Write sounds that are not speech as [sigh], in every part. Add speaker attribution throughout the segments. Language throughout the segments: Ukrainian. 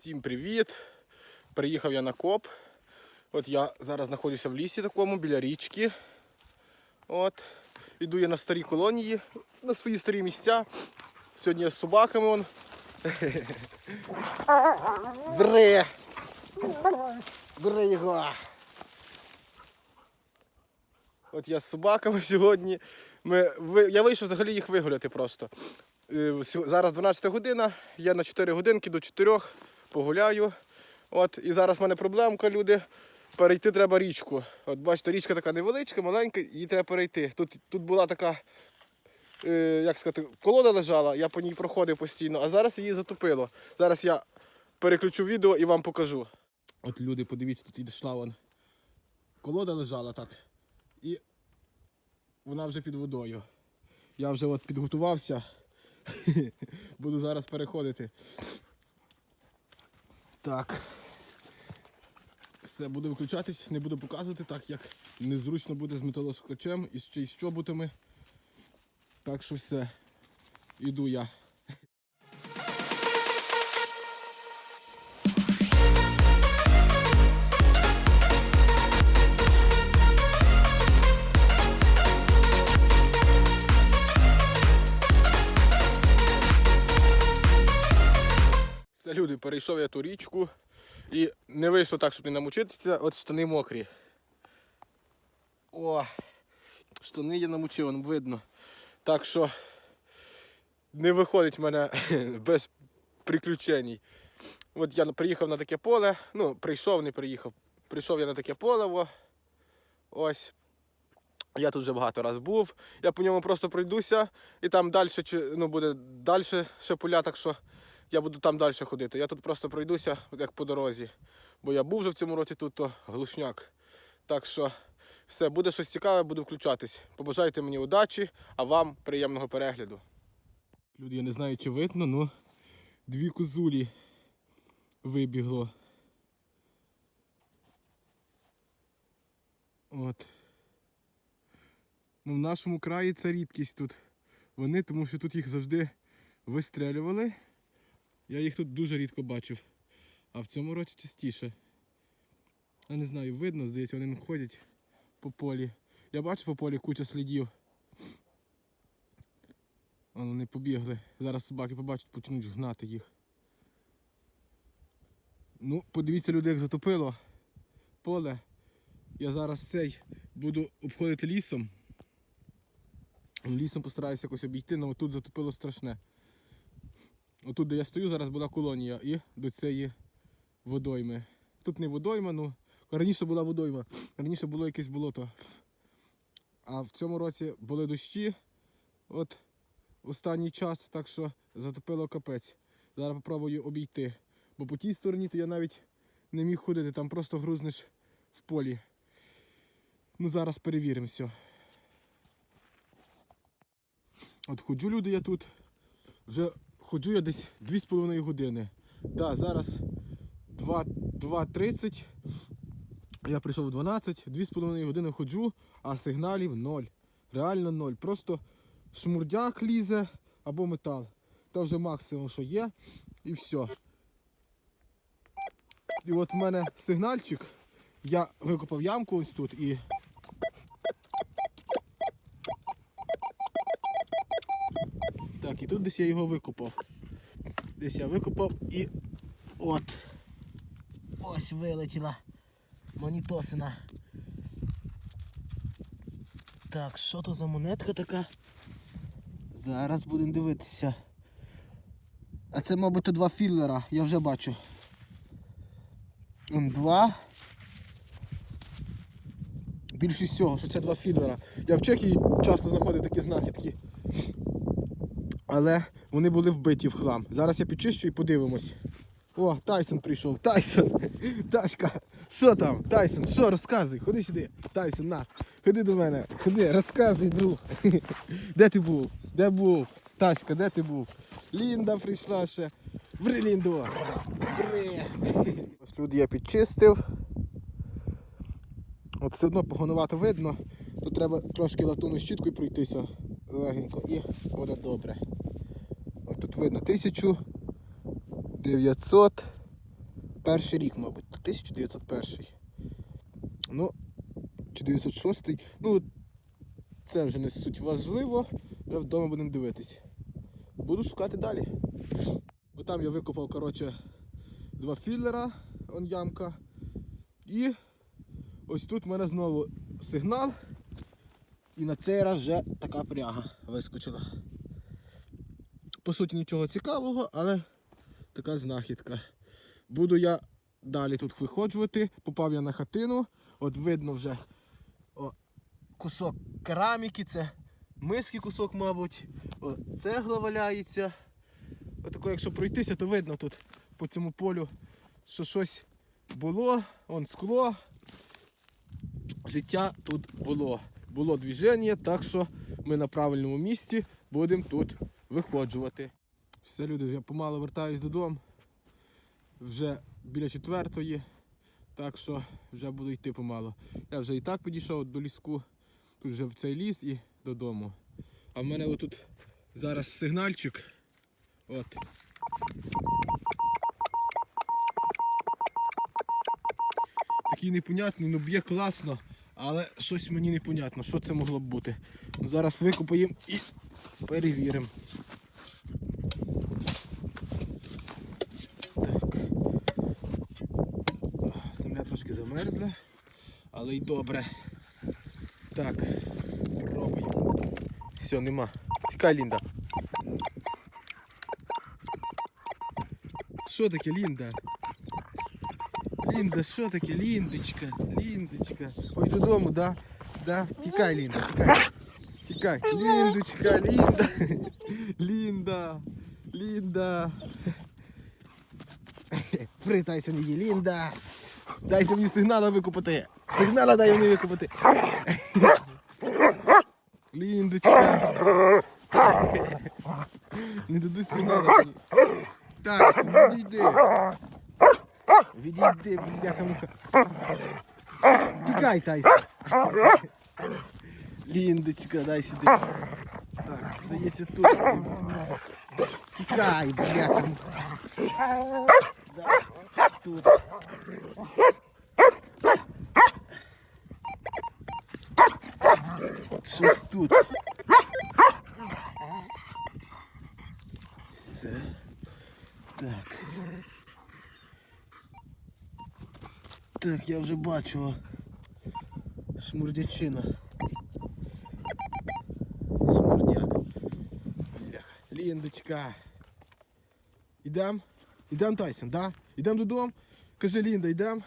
Speaker 1: Всім привіт! Приїхав я на коп. От я зараз знаходжуся в лісі такому, біля річки. От. Іду я на старі колонії, на свої старі місця. Сьогодні я з собаками вон. [laughs] Бре! Бре його! От я з собаками сьогодні. Ми, я вийшов взагалі їх вигуляти просто. Е, Зараз 12 година, я на 4 годинки до 4 погуляю. От, і зараз в мене проблемка, люди. Перейти треба річку. От бачите, річка така невеличка, маленька, її треба перейти. Тут, тут була така, е, як сказати, колода лежала, я по ній проходив постійно, а зараз її затопило. Зараз я переключу відео і вам покажу. От люди, подивіться, тут йшла вон. Колода лежала так. І вона вже під водою. Я вже от підготувався. [laughs] Буду зараз переходити. Так. Все, буду виключатись, не буду показувати, так як незручно буде з металоскочем і ще й з чоботами. Так що все. Іду я. Перейшов я ту річку і не вийшло так, щоб не намочитися, от штани мокрі. О, штани я намочив, вон видно. Так що не виходить в мене [laughs] без приключень. От я приїхав на таке поле, ну, прийшов, не приїхав. Прийшов я на таке поле, во. ось. Я тут вже багато раз був. Я по ньому просто пройдуся і там далі ну, буде далі ще поля, так що я буду там далі ходити. Я тут просто пройдуся, як по дорозі. Бо я був вже в цьому році тут, то глушняк. Так що все, буде щось цікаве, буду включатись. Побажайте мені удачі, а вам приємного перегляду. Люди, я не знаю, чи видно, але дві козулі вибігло. От. Ну, в нашому краї це рідкість тут. Вони, тому що тут їх завжди вистрелювали. Я їх тут дуже рідко бачив. А в цьому році частіше. Я не знаю, видно, здається, вони ходять по полі. Я бачу по полі куча слідів. Вон Вони побігли. Зараз собаки побачать, почнуть гнати їх. Ну, подивіться, люди, як затопило поле. Я зараз цей буду обходити лісом. Лісом постараюся якось обійти, але тут затопило страшне. Отут, де я стою, зараз була колонія і до цієї водойми. Тут не водойма, ну раніше була водойма, раніше було якесь болото. А в цьому році були дощі. От останній час, так що затопило капець. Зараз попробую обійти. Бо по тій стороні то я навіть не міг ходити, там просто грузнеш в полі. Ну зараз перевіримо все. От ходжу люди я тут. Вже ходжу я десь 2,5 години. Да, зараз 2.30. Я прийшов о 12, 2,5 години ходжу, а сигналів ноль. Реально ноль. Просто шмурдяк лізе або метал. Це вже максимум, що є, і все. І от в мене сигнальчик. Я викопав ямку ось тут і. Тут десь я його викопав. Десь я викопав і от. Ось вилетіла монітосина. Так, що то за монетка така? Зараз будемо дивитися. А це, мабуть, два філлера, я вже бачу. Два. Більшість всього, що це два філлера. Я в Чехії часто знаходив такі знахідки. Але вони були вбиті в хлам. Зараз я підчищу і подивимось. О, Тайсон прийшов. Тайсон! [laughs] Ташка, що там? Тайсон, що, розказуй, ходи сюди. Тайсон, на, ходи до мене, ходи, розказуй, друг. [laughs] Де ти був? Де був? Таська, де ти був? Лінда прийшла ще. Бри, Ліндо! Бри! [laughs] Ось люди я підчистив. От все одно погонувато видно. Тут треба трошки латунною щіткою пройтися легенько і буде добре. Тут видно 1900 перший рік, мабуть. 1901. Ну, чи 906. Ну, це вже не суть важливо. Вже вдома будемо дивитись. Буду шукати далі. Бо там я викопав, коротше, два філлера, он ямка. І ось тут в мене знову сигнал. І на цей раз вже така пряга вискочила. По суті, нічого цікавого, але така знахідка. Буду я далі тут виходжувати. Попав я на хатину. От видно вже о, кусок кераміки, це миски кусок, мабуть. О, цегла валяється. Отако, якщо пройтися, то видно тут по цьому полю, що щось було, он скло. Життя тут було. Було движення, так що ми на правильному місці будемо тут виходжувати. Все, люди, я помало вертаюсь додому. Вже біля четвертої, так що вже буду йти помало. Я вже і так підійшов до ліску, тут вже в цей ліс і додому. А в мене отут зараз сигнальчик. От. Такий непонятний, ну б'є класно, але щось мені непонятно, що це могло б бути. Ну, зараз викопаємо і перевіримо. Так. Земля трошки замерзла, але й добре. Так, пробуємо. Все, нема. Тікай, Лінда. Що таке, Лінда? Лінда, що таке? Ліндочка, Ліндочка. Ой, додому, да? Да? Тікай, Лінда, тікай. Тікай. Ліндочка, Лінда. [laughs] Лінда. Лінда. [laughs] Притайся мені, Лінда. Дайте мені сигнала викупити. Сигнала дай мені викупити. [laughs] Ліндочка. Не дадуть сигнала мені. Так, відійди. Відійди, бляха муха. Тікай, Тайся. Ліндочка, дай сюди. Так, здається тут. Тікай, бляха муха. Да, Тут. Щось тут. Все. Так. Так, я вже бачу. Шмурдячина. Ліндочка. Ідем? Ідем, Тайсон, да? Ідем додому? Кажи, Лінда, йдем?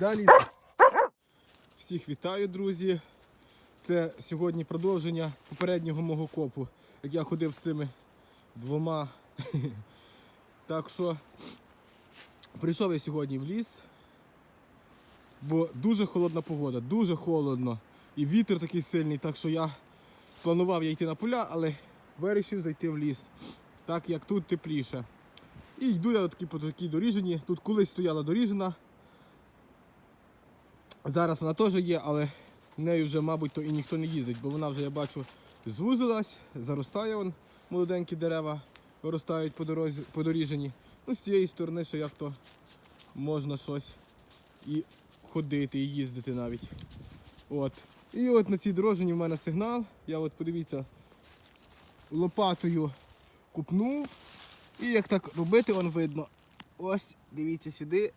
Speaker 1: Да, Лінда? Всіх вітаю, друзі. Це сьогодні продовження попереднього мого копу, як я ходив з цими двома. [laughs] Так що прийшов я сьогодні в ліс, бо дуже холодна погода, дуже холодно. І вітер такий сильний, так що я планував я йти на поля, але вирішив зайти в ліс, так як тут тепліше. І йду я такі по такій доріжені. Тут колись стояла доріжена. Зараз вона теж є, але нею вже, мабуть, то і ніхто не їздить, бо вона вже, я бачу, звузилась, заростає вон, молоденькі дерева виростають по дорозі, по доріжені. Ну, з цієї сторони, що як то можна щось і ходити, і їздити навіть. От. І от на цій дорожині в мене сигнал. Я от подивіться, лопатою купнув. І як так робити, воно видно. Ось, дивіться сюди.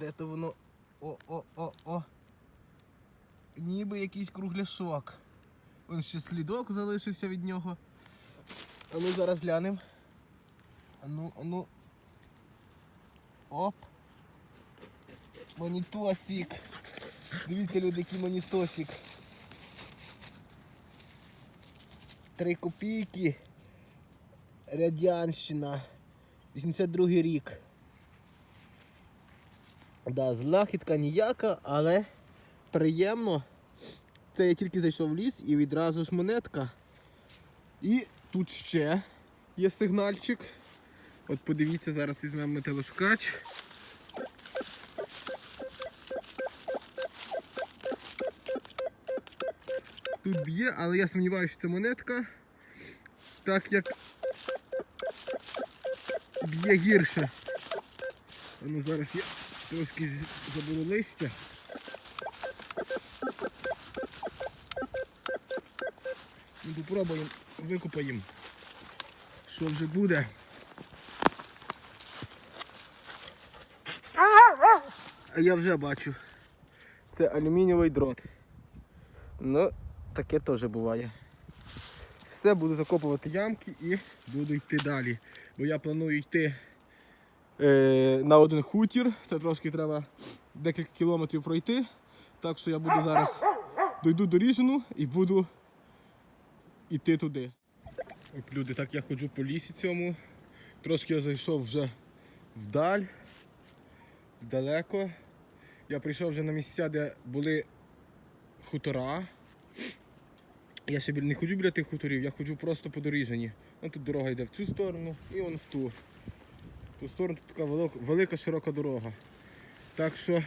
Speaker 1: Де то воно. О-о-о-о. Ніби якийсь кругляшок. Вон ще слідок залишився від нього. А ну зараз глянемо. А ну, а ну. Оп. Монітосик. Дивіться, люди, який монітосик. Три копійки. Радянщина. 82 рік. Да, знахідка ніяка, але приємно. Це я тільки зайшов в ліс і відразу ж монетка. І тут ще є сигнальчик. От подивіться, зараз візьмемо металошукач. Тут б'є, але я сумніваюся, що це монетка. Так як б'є гірше. А ну зараз я трошки заберу листя. Ну, попробуємо, викопаємо. Що вже буде. А я вже бачу. Це алюмінієвий дрот. Ну, таке теж буває. Все, буду закопувати ямки і буду йти далі. Бо я планую йти е, на один хутір. Це трошки треба декілька кілометрів пройти. Так що я буду зараз дойду до Ріжину і буду йти туди. От люди, так я ходжу по лісі цьому. Трошки я зайшов вже вдаль, далеко. Я прийшов вже на місця, де були хутора. Я ще не ходжу біля тих хуторів, я ходжу просто по доріженні. Ну, тут дорога йде в цю сторону і вон в ту. В ту сторону тут така велика, велика широка дорога. Так що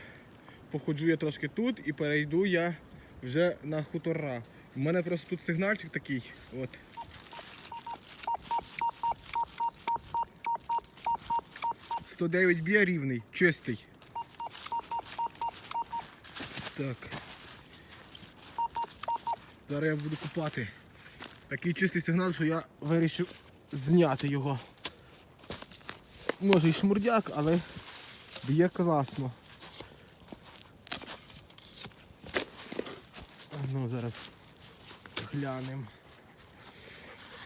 Speaker 1: походжу я трошки тут і перейду я вже на хутора. У мене просто тут сигнальчик такий. От. «109 б'є рівний, чистий. Так. Зараз я буду купати. Такий чистий сигнал, що я вирішив зняти його. Може і шмурдяк, але б'є класно. Ну, зараз глянемо.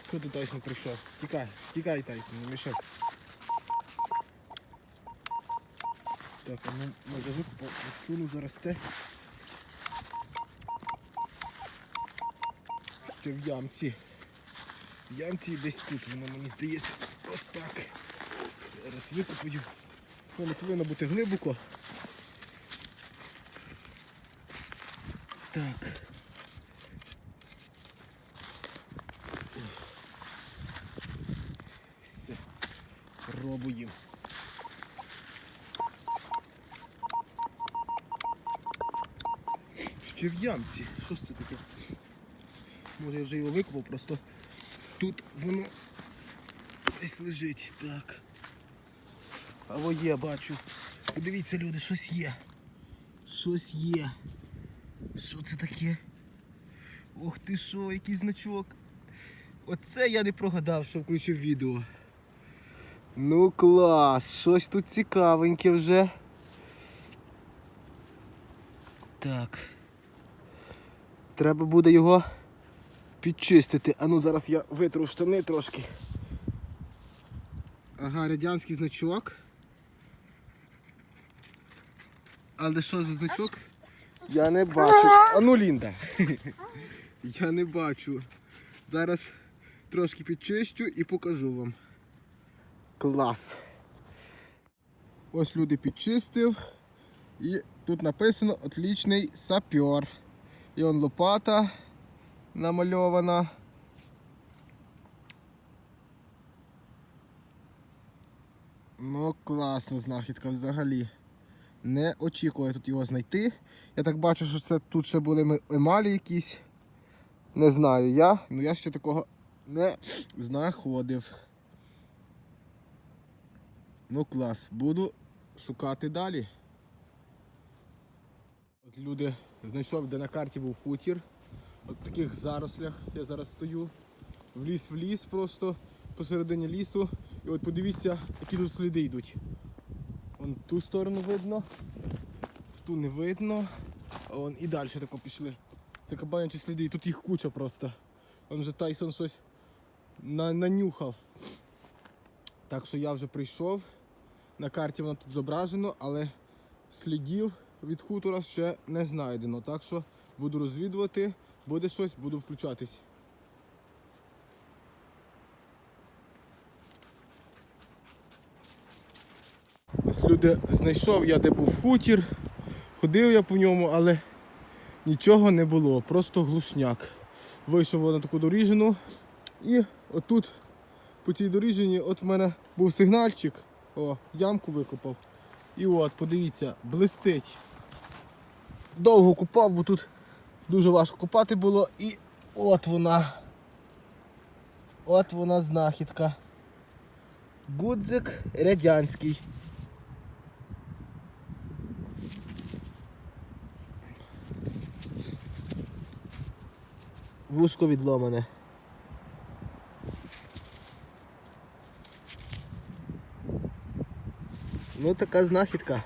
Speaker 1: Хто тут Тайсон прийшов? Тікай, тікай Тайсон, не. Так, а ну магазин посуну зараз те. Що в ямці. В ямці десь тут воно мені здається. Ось так. Зараз викопаю. Воно повинно бути глибоко. Так. Пробуємо. Ще в ямці. Що ж це таке? Може я вже його викопав, просто тут воно десь лежить. Так. Або є, бачу. Подивіться, люди, щось є. Щось є. Що це таке? Ох ти що, який значок. Оце я не прогадав, що включив відео. Ну клас, щось тут цікавеньке вже. Так. Треба буде його підчистити. А ну зараз я витру штани трошки. Ага, радянський значок. Але що за значок? Я не бачу. А ну Лінда. [laughs] Я не бачу. Зараз трошки підчищу і покажу вам. Клас. Ось люди підчистив. І тут написано отлічний сапер. І он лопата намальована. Ну, класна знахідка взагалі. Не очікую тут його знайти. Я так бачу, що це тут ще були ем- емалі якісь. Не знаю я, але я ще такого не знаходив. Ну клас, буду шукати далі. От люди знайшов, де на карті був хутір. От таких зарослях я зараз стою. В ліс в ліс просто посередині лісу. І от подивіться, які тут сліди йдуть. Вон ту сторону видно, в ту не видно, а вон і далі тако пішли. Це кабанячі сліди, і тут їх куча просто. Вон вже Тайсон щось на, нанюхав. Так що я вже прийшов. На карті воно тут зображено, але слідів від хутора ще не знайдено. Так що буду розвідувати, буде щось, буду включатись. Ось люди знайшов я, де був хутір. Ходив я по ньому, але нічого не було, просто глушняк. Вийшов на таку доріжину. І отут, по цій доріжині, от в мене був сигнальчик. О, ямку викопав. І от, подивіться, блистить. Довго купав, бо тут Дуже важко купати було і от вона. От вона знахідка. Гудзик радянський. Вушко відломане. Ну така знахідка.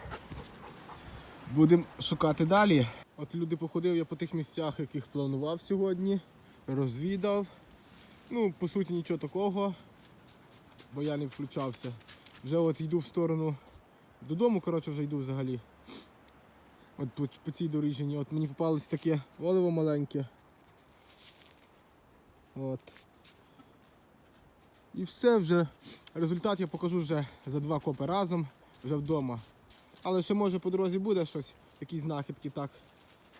Speaker 1: Будемо шукати далі. От люди походив я по тих місцях, яких планував сьогодні, розвідав. Ну, по суті, нічого такого, бо я не включався. Вже от йду в сторону додому, коротше, вже йду взагалі. От по, по цій доріжині. От мені попалось таке оливо маленьке. От. І все вже. Результат я покажу вже за два копи разом, вже вдома. Але ще може по дорозі буде щось, якісь знахідки, так.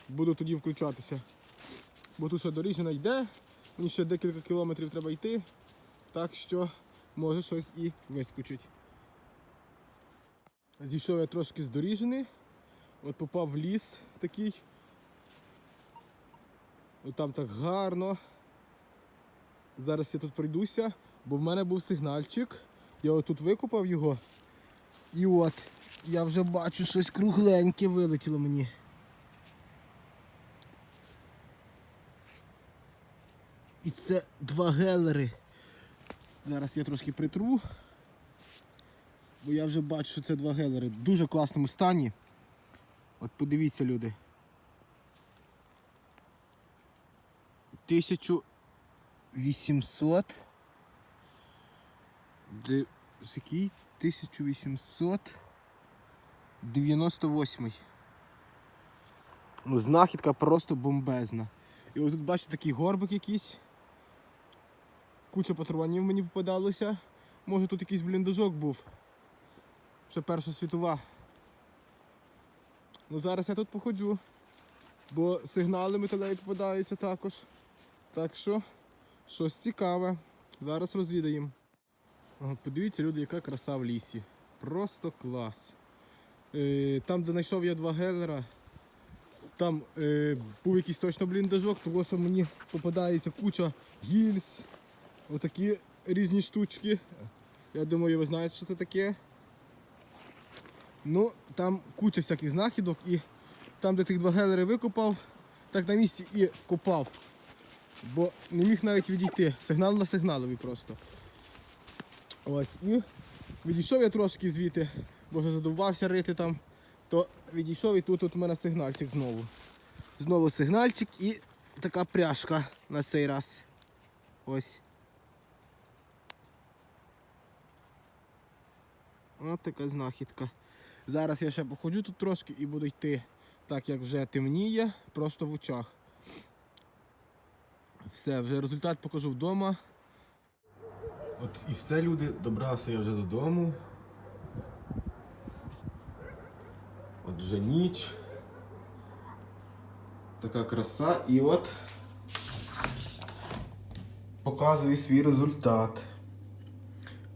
Speaker 1: Буду тоді включатися. Бо тут ще доріжина йде, мені ще декілька кілометрів треба йти, так що може щось і вискочить. Зійшов я трошки з доріжини, от попав в ліс такий. От там так гарно. Зараз я тут пройдуся, бо в мене був сигнальчик. Я отут викопав його. І от, я вже бачу щось кругленьке вилетіло мені. І це два гелери. Зараз я трошки притру. Бо я вже бачу, що це два гелери. В дуже класному стані. От подивіться, люди. 1800. Де... Який? 1898. Ну, знахідка просто бомбезна. І отут бачите такий горбик якийсь. Куча патронів мені попадалося. Може тут якийсь бліндажок був. Ще Перша світова. Ну зараз я тут походжу. Бо сигнали металеві попадаються також. Так що щось цікаве. Зараз розвідаємо. Подивіться, люди, яка краса в лісі. Просто клас. Е, там, де знайшов я два гелера, там е, був якийсь точно бліндажок, тому що мені попадається куча гільз, отакі різні штучки. Я думаю, ви знаєте, що це таке. Ну, там куча всяких знахідок і там, де тих два гелери викопав, так на місці і копав. Бо не міг навіть відійти. Сигнал на сигналові просто. Ось. І відійшов я трошки звідти, бо вже задовбався рити там, то відійшов і тут от у мене сигнальчик знову. Знову сигнальчик і така пряжка на цей раз. Ось. Ось така знахідка. Зараз я ще походжу тут трошки і буду йти, так як вже темніє, просто в очах. Все, вже результат покажу вдома. От і все, люди, добрався я вже додому. От вже ніч. Така краса і от показую свій результат.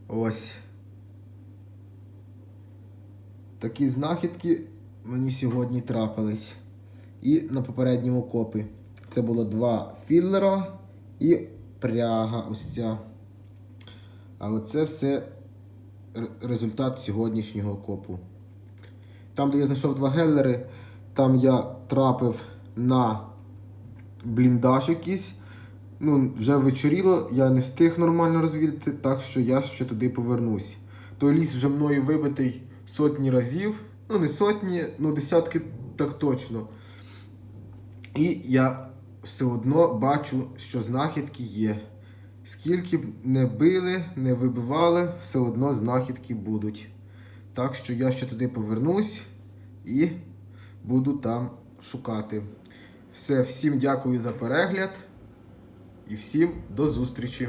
Speaker 1: Ось. Такі знахідки мені сьогодні трапились. І на попередньому копі. Це було два філлера і пряга ось ця. Але це все результат сьогоднішнього копу. Там, де я знайшов два геллери, там я трапив на бліндаж якийсь. Ну, вже вечоріло, я не встиг нормально розвідати, так що я ще туди повернусь. Той ліс вже мною вибитий сотні разів. Ну, не сотні, ну десятки так точно. І я все одно бачу, що знахідки є. Скільки б не били, не вибивали, все одно знахідки будуть. Так що я ще туди повернусь і буду там шукати. Все, всім дякую за перегляд і всім до зустрічі.